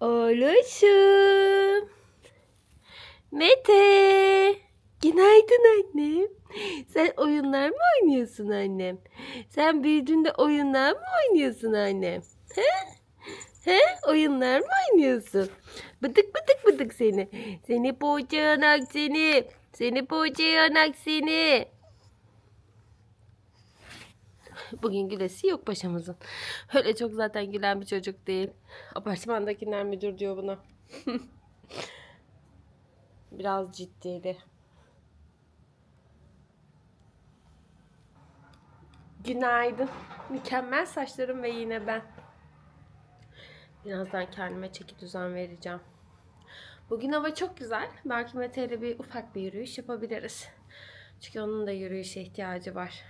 Oğluşum. Mete. Günaydın annem. Sen oyunlar mı oynuyorsun annem? Sen büyüdüğünde oyunlar mı oynuyorsun annem? He? He? Oyunlar mı oynuyorsun? Bıdık bıdık bıdık seni. Seni poğaça anak seni. Seni poğaça seni. Bugün gülesi yok başımızın. Öyle çok zaten gülen bir çocuk değil. Apartmandakiler müdür diyor buna. Biraz ciddiydi. Günaydın. Mükemmel saçlarım ve yine ben. Birazdan kendime çeki düzen vereceğim. Bugün hava çok güzel. Belki Mete ile bir ufak bir yürüyüş yapabiliriz. Çünkü onun da yürüyüşe ihtiyacı var.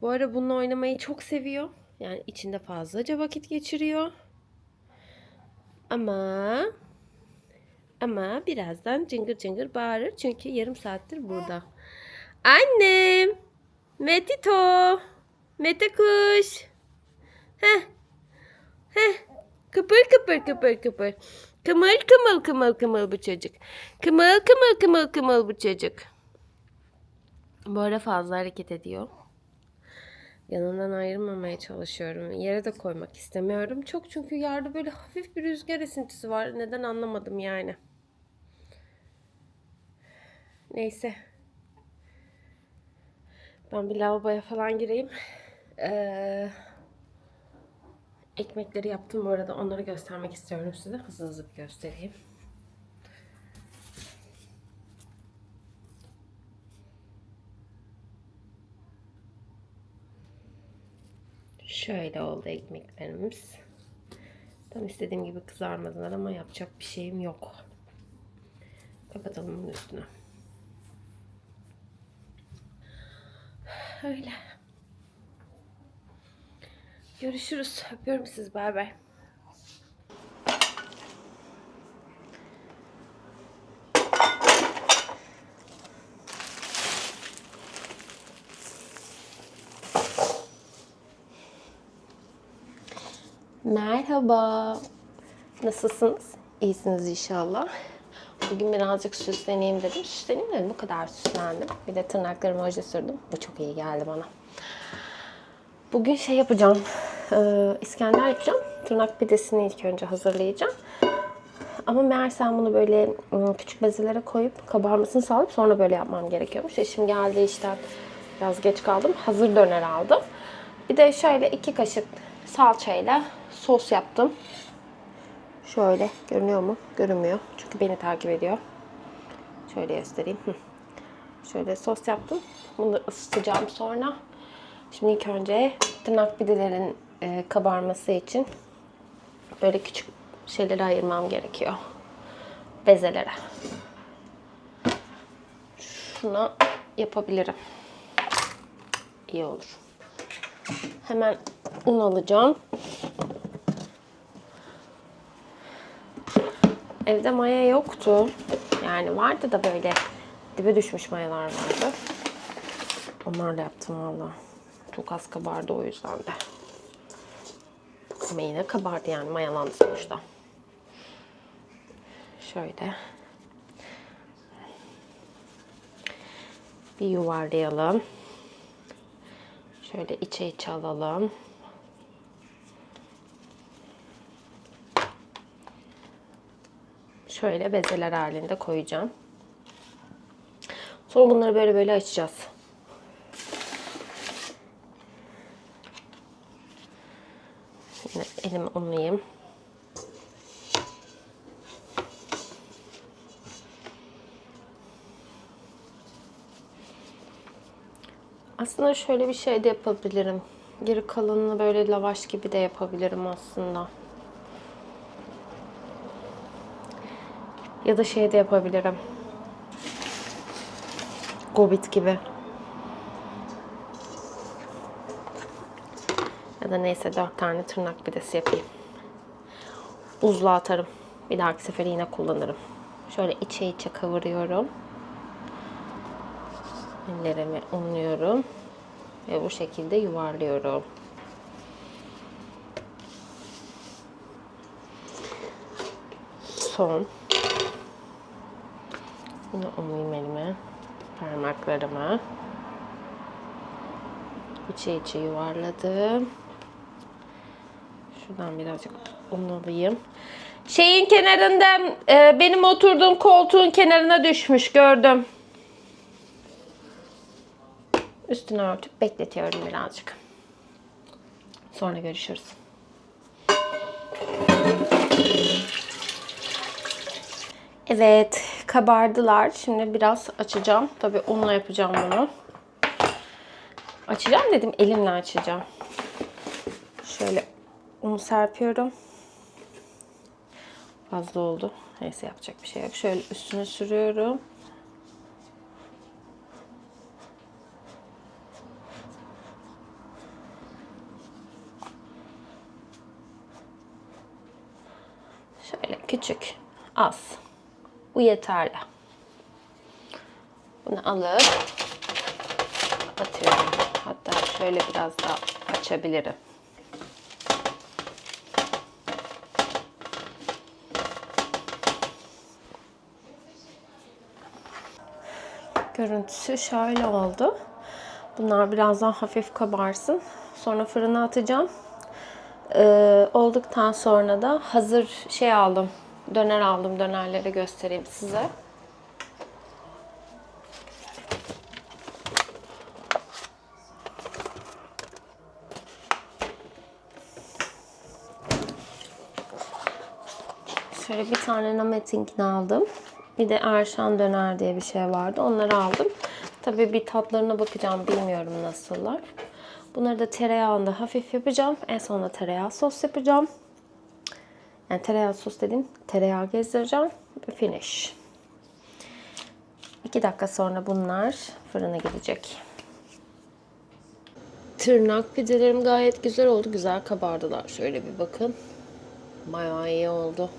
Bu ara bununla oynamayı çok seviyor. Yani içinde fazlaca vakit geçiriyor. Ama ama birazdan cıngır cıngır bağırır çünkü yarım saattir burada. Annem! Metito! Mete kuş! Heh! Heh! Kıpır kıpır kıpır kıpır. Kımıl kımıl kımıl kımıl bu çocuk. Kımıl kımıl kımıl kımıl bu çocuk. Bu ara fazla hareket ediyor. Yanından ayrılmamaya çalışıyorum. Yere de koymak istemiyorum. Çok çünkü yerde böyle hafif bir rüzgar esintisi var. Neden anlamadım yani. Neyse. Ben bir lavaboya falan gireyim. Ee, ekmekleri yaptım bu arada. Onları göstermek istiyorum size. Hızlı hızlı bir göstereyim. Şöyle oldu ekmeklerimiz. Tam istediğim gibi kızarmadılar ama yapacak bir şeyim yok. Kapatalım bunun üstüne. Öyle. Görüşürüz. Öpüyorum sizi. Bay bay. Merhaba. Nasılsınız? İyisiniz inşallah. Bugün birazcık süsleneyim dedim. Süsleneyim dedim. Bu kadar süslendim. Bir de tırnaklarıma oje sürdüm. Bu çok iyi geldi bana. Bugün şey yapacağım. Ee, İskender yapacağım. Tırnak pidesini ilk önce hazırlayacağım. Ama meğersem bunu böyle ıı, küçük bezelere koyup kabarmasını sağlayıp sonra böyle yapmam gerekiyormuş. Eşim geldi işten biraz geç kaldım. Hazır döner aldım. Bir de şöyle iki kaşık salçayla sos yaptım. Şöyle görünüyor mu? Görünmüyor. Çünkü beni takip ediyor. Şöyle göstereyim. Şöyle sos yaptım. Bunu ısıtacağım sonra. Şimdi ilk önce tırnak pidelerin e, kabarması için böyle küçük şeyleri ayırmam gerekiyor. Bezelere. Şuna yapabilirim. İyi olur. Hemen un alacağım. Evde maya yoktu. Yani vardı da böyle dibe düşmüş mayalar vardı. Onlarla yaptım valla. Çok az kabardı o yüzden de. Ama yine kabardı yani mayalandı sonuçta. Şöyle. Bir yuvarlayalım. Şöyle içe içe alalım. Şöyle bezeler halinde koyacağım. Sonra bunları böyle böyle açacağız. Yine elimi unlayayım. Aslında şöyle bir şey de yapabilirim. Geri kalanını böyle lavaş gibi de yapabilirim aslında. Ya da şey de yapabilirim. Gobit gibi. Ya da neyse dört tane tırnak pidesi yapayım. Buzluğa atarım. Bir dahaki sefere yine kullanırım. Şöyle içe içe kavuruyorum. Ellerimi unluyorum. Ve bu şekilde yuvarlıyorum. son. Yine alayım elime. Parmaklarımı. İçe içe yuvarladım. Şuradan birazcık un alayım. Şeyin kenarında e, benim oturduğum koltuğun kenarına düşmüş gördüm. Üstünü örtüp bekletiyorum birazcık. Sonra görüşürüz. Evet, kabardılar. Şimdi biraz açacağım. Tabii unla yapacağım bunu. Açacağım dedim, elimle açacağım. Şöyle unu serpiyorum. Fazla oldu. Neyse yapacak bir şey yok. Şöyle üstüne sürüyorum. Şöyle küçük, az. Bu yeterli. Bunu alıp atıyorum. Hatta şöyle biraz daha açabilirim. Görüntüsü şöyle oldu. Bunlar birazdan hafif kabarsın. Sonra fırına atacağım. Ee, olduktan sonra da hazır şey aldım. Döner aldım. Dönerleri göstereyim size. Şöyle bir tane Namet'inkini aldım. Bir de Erşan Döner diye bir şey vardı. Onları aldım. Tabii bir tatlarına bakacağım. Bilmiyorum nasıllar. Bunları da tereyağında hafif yapacağım. En sonunda tereyağı sos yapacağım. Yani tereyağı sos dediğim tereyağı gezdireceğim. Finish. 2 dakika sonra bunlar fırına gidecek. Tırnak pidelerim gayet güzel oldu. Güzel kabardılar. Şöyle bir bakın. Bayağı iyi oldu.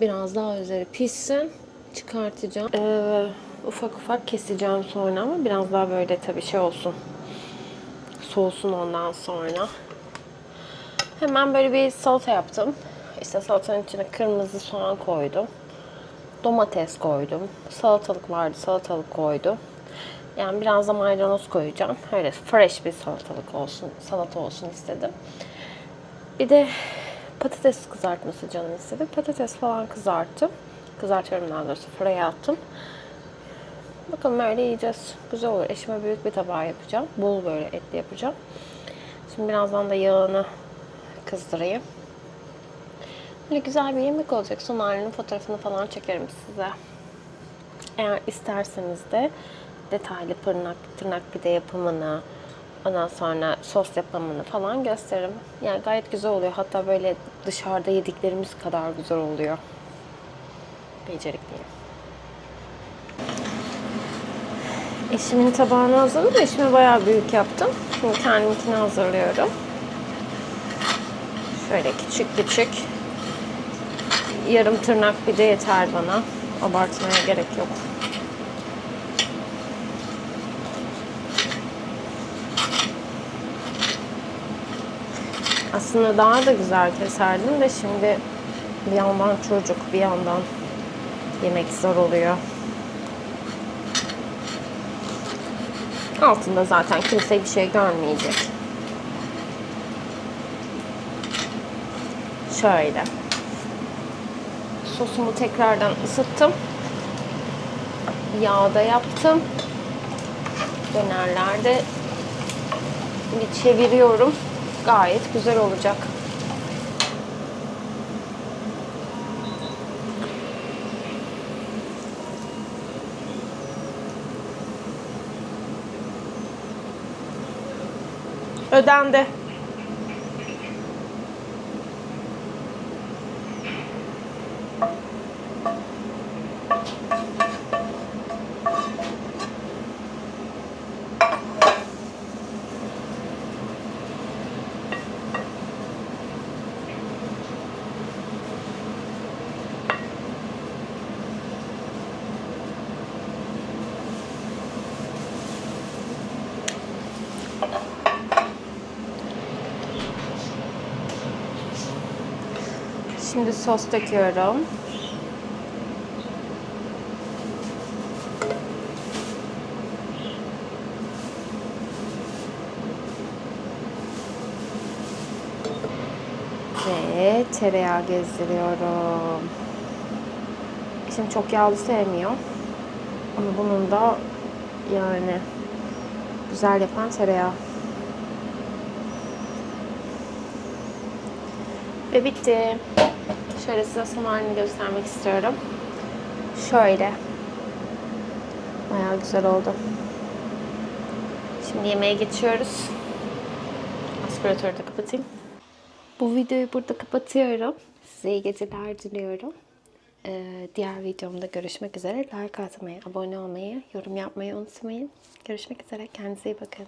Biraz daha üzeri pişsin. Çıkartacağım. Ee, ufak ufak keseceğim sonra ama biraz daha böyle tabii şey olsun. Soğusun ondan sonra. Hemen böyle bir salata yaptım. İşte salatanın içine kırmızı soğan koydum. Domates koydum. Salatalık vardı, salatalık koydum. Yani biraz da maydanoz koyacağım. Öyle fresh bir salatalık olsun, salata olsun istedim. Bir de patates kızartması canım istedi. Patates falan kızarttım. Kızartıyorum daha doğrusu. Fıraya attım. Bakalım öyle yiyeceğiz. Güzel olur. Eşime büyük bir tabağı yapacağım. Bol böyle etli yapacağım. Şimdi birazdan da yağını kızdırayım. Böyle güzel bir yemek olacak. Son halinin fotoğrafını falan çekerim size. Eğer isterseniz de detaylı tırnak, tırnak pide yapımını, ondan sonra sos yapımını falan gösteririm. Yani gayet güzel oluyor. Hatta böyle dışarıda yediklerimiz kadar güzel oluyor. Becerikliyim. Eşimin tabağını hazırladım. Eşime bayağı büyük yaptım. Şimdi kendimkini hazırlıyorum. Şöyle küçük küçük. Yarım tırnak pide yeter bana. Abartmaya gerek yok. Aslında daha da güzel keserdim de şimdi bir yandan çocuk, bir yandan yemek zor oluyor. Altında zaten kimse bir şey görmeyecek. Şöyle. Sosumu tekrardan ısıttım. Yağda yaptım. Dönerlerde bir çeviriyorum. Gayet güzel olacak. Ödendi. Şimdi sos döküyorum. Ve tereyağı gezdiriyorum. Şimdi çok yağlı sevmiyor. Ama bunun da yani güzel yapan tereyağı. Ve bitti. Şöyle size son halini göstermek istiyorum. Şöyle. Bayağı güzel oldu. Şimdi yemeğe geçiyoruz. Aspiratörü de kapatayım. Bu videoyu burada kapatıyorum. Size iyi geceler diliyorum. Ee, diğer videomda görüşmek üzere. Like atmayı, abone olmayı, yorum yapmayı unutmayın. Görüşmek üzere. Kendinize iyi bakın.